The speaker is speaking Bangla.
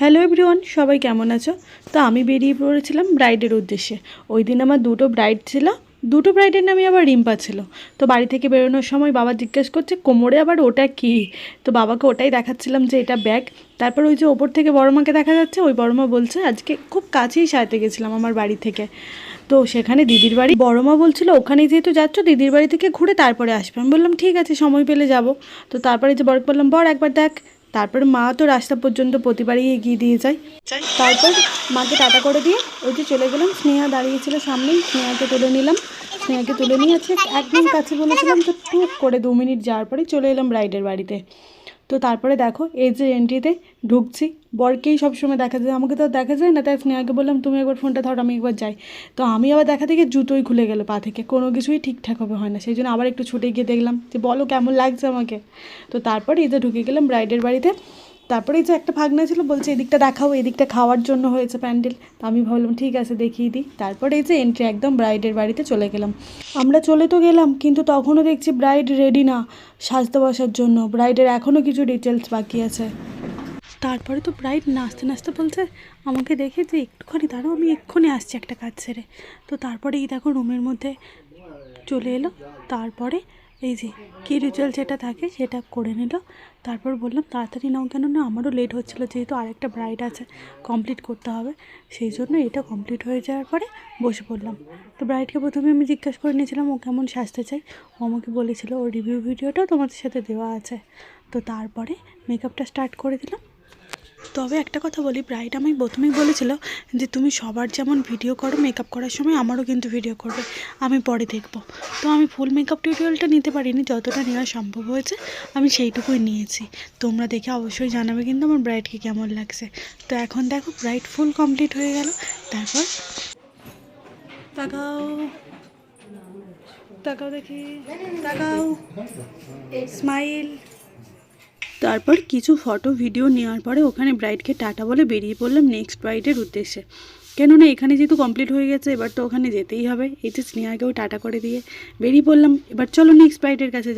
হ্যালো এভরিওয়ান সবাই কেমন আছো? তো আমি বেরিয়ে পড়েছিলাম ব্রাইডের উদ্দেশ্যে। ওই দিন আমার দুটো ব্রাইড ছিল, দুটো ব্রাইডের নামে আবার রিম্পা ছিল। তো বাড়ি থেকে বেরোনোর সময় বাবা জিজ্ঞেস করছে, কোমরে আবার ওটা কি? তো বাবাকে ওটাই দেখাচ্ছিলাম যে এটা ব্যাগ। তারপর ওই যে ওপর থেকে বড় মাকে দেখা যাচ্ছে, ওই বড় মা বলছে, আজকে খুব কাছেই সারতে গেছিলাম আমার বাড়ি থেকে। তো সেখানে দিদির বাড়ি বড় মা বলছিল, ওখানেই যেহেতু যাচ্ছ, দিদির বাড়ি থেকে ঘুরে তারপরে আসবে। আমি বললাম, ঠিক আছে, সময় পেলে যাব। তো তারপরে যে বড় বললাম, বর একবার দেখ। তারপরে মা তো রাস্তা পর্যন্ত প্রতিবারই এগিয়ে দিয়ে যায়। তারপর মাকে টাটা করে দিয়ে ওই যে চলে গেলাম। স্নেহা দাঁড়িয়েছিল সামনেই স্নেহাকে তুলে নিলাম। স্নেহাকে তুলে নিয়ে আছে একদম কাছে বলেছিলাম তো টুক করে দু মিনিট যাওয়ার পরে চলে এলাম ব্রাইডের বাড়িতে। তো তারপরে দেখো, এই যে এন্ট্রিতে ঢুকছি। বরকেই সবসময় দেখা যায়। আমাকে তো দেখা যায় না। তাই স্নেহাকে বললাম, তুমি একবার ফোনটা ধরো, আমি একবার যাই। তো আমি আবার দেখা থেকে জুতোই খুলে গেলো পা থেকে। কোনো কিছুই ঠিকঠাকভাবে হয় না। সেই জন্য আবার একটু ছুটে গিয়ে দেখলাম যে, বলো, কেমন লাগছে আমাকে? তো তারপরে এই যে ঢুকে গেলাম ব্রাইডের বাড়িতে। তারপরে যে একটা ভাগনা ছিল, বলছে এদিকটা দেখাও, এদিকটা খাওয়ার জন্য হয়েছে প্যান্ডেল। তো আমি ভাবলাম, ঠিক আছে, দেখিয়ে দিই। তারপরে এই যে এন্ট্রি একদম ব্রাইডের বাড়িতে চলে গেলাম। আমরা চলে তো গেলাম, কিন্তু তখনও দেখছি ব্রাইড রেডি না সাজতে বসার জন্য। ব্রাইডের এখনও কিছু ডিটেলস বাকি আছে। তারপরে তো ব্রাইড নাচতে নাচতে বলছে, আমাকে দেখে যে একটুখানি দাঁড়াও, আমি এক্ষুনি আসছি একটা কাজ ছেড়ে। তো তারপরে এই দেখো রুমের মধ্যে চলে এলো। তারপরে এই যে, কী রিচুয়াল যেটা থাকে সেটা করে নিল। তারপর বললাম, তাড়াতাড়ি নাও কেন না, আমারও লেট হচ্ছিল, যেহেতু আরেকটা ব্রাইড আছে কমপ্লিট করতে হবে। সেই জন্য এটা কমপ্লিট হয়ে যাওয়ার পরে বসে পড়লাম। তো ব্রাইডকে প্রথমে আমি জিজ্ঞাসা করে নিয়েছিলাম, ও কেমন সাজতে চাই? ও আমাকে বলেছিল, ওর রিভিউ ভিডিওটাও তোমাদের সাথে দেওয়া আছে। তো তারপরে মেকআপটা স্টার্ট করে দিলাম। তবে একটা কথা বলি ব্রাইড আমায় প্রথমেই বলেছিল যে তুমি সবার যেমন ভিডিও করো মেকআপ করার সময় আমারও কিন্তু ভিডিও করবে, আমি পরে দেখব। তো আমি ফুল মেকআপ টিউটোরিয়ালটা নিতে পারিনি, যতটা নেওয়া সম্ভব হয়েছে, আমি সেইটুকুই নিয়েছি। তোমরা দেখে অবশ্যই জানাবে কিন্তু আমার ব্রাইডকে কেমন লাগছে। তো এখন দেখো ব্রাইড ফুল কমপ্লিট হয়ে গেল, তারপর তাকাও তাকাও দেখি, তাকাও স্মাইল তারপর কিছু ফটো ভিডিও নেওয়ার পরে ওখানে ব্রাইডকে টাটা বলে বেরিয়ে পড়লাম নেক্সট ব্রাইডের উদ্দেশ্যে। কেননা এখানে যেহেতু কমপ্লিট হয়ে গেছে, এবার তো ওখানে যেতেই হবে। এই যে স্নেহাকেও টাটা করে দিয়ে বেরিয়ে পড়লাম। এবার চলো নেক্সট ব্রাইডের কাছে।